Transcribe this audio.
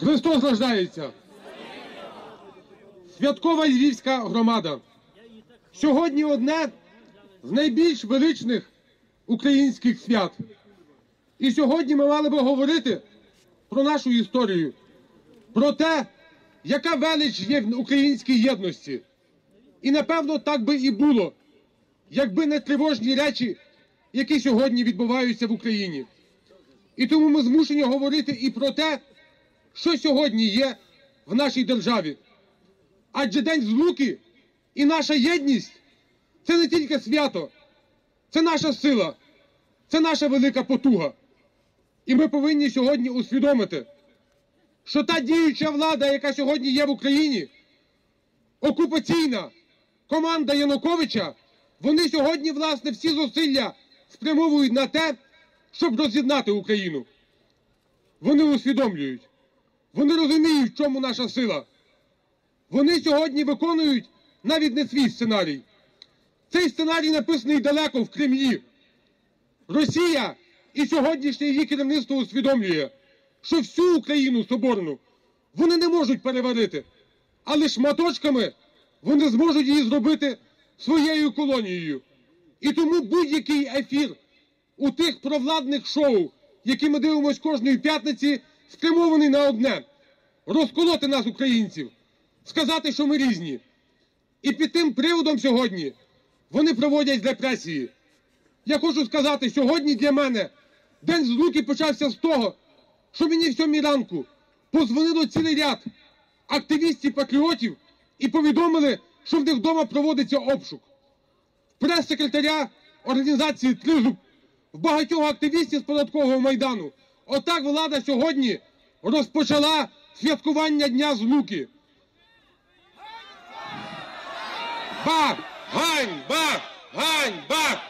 Христос рождається! Святкова львівська громада. Сьогодні одне з найбільш величних українських свят. І сьогодні ми мали би говорити про нашу історію, про те, яка велич є в українській єдності. І напевно так би і було, якби не тривожні речі, які сьогодні відбуваються в Україні. І тому ми змушені говорити і про те, що сьогодні є в нашій державі. Адже День Злуки і наша єдність це не тільки свято, це наша сила, це наша велика потуга. І ми повинні сьогодні усвідомити, що та діюча влада, яка сьогодні є в Україні, окупаційна команда Януковича, вони сьогодні, власне, всі зусилля спрямовують на те, щоб роз'єднати Україну. Вони усвідомлюють, вони розуміють, в чому наша сила. Вони сьогодні виконують навіть не свій сценарій. Цей сценарій написаний далеко в Кремлі. Росія і сьогоднішнє її керівництво усвідомлює, що всю Україну соборну вони не можуть переварити, але шматочками вони зможуть її зробити своєю колонією. І тому будь-який ефір у тих провладних шоу, які ми дивимося кожної п'ятниці, спрямований на одне розколоти нас, українців, сказати, що ми різні. І під тим приводом сьогодні вони проводять репресії. Я хочу сказати, сьогодні для мене день злуки почався з того, що мені в сьомій ранку позвонило цілий ряд активістів патріотів і повідомили, що в них вдома проводиться обшук. Прес-секретаря організації Тризуб, в багатьох активістів з податкового майдану. Отак влада сьогодні розпочала святкування Дня Злуки. Ба! Ганьба! Ганьба!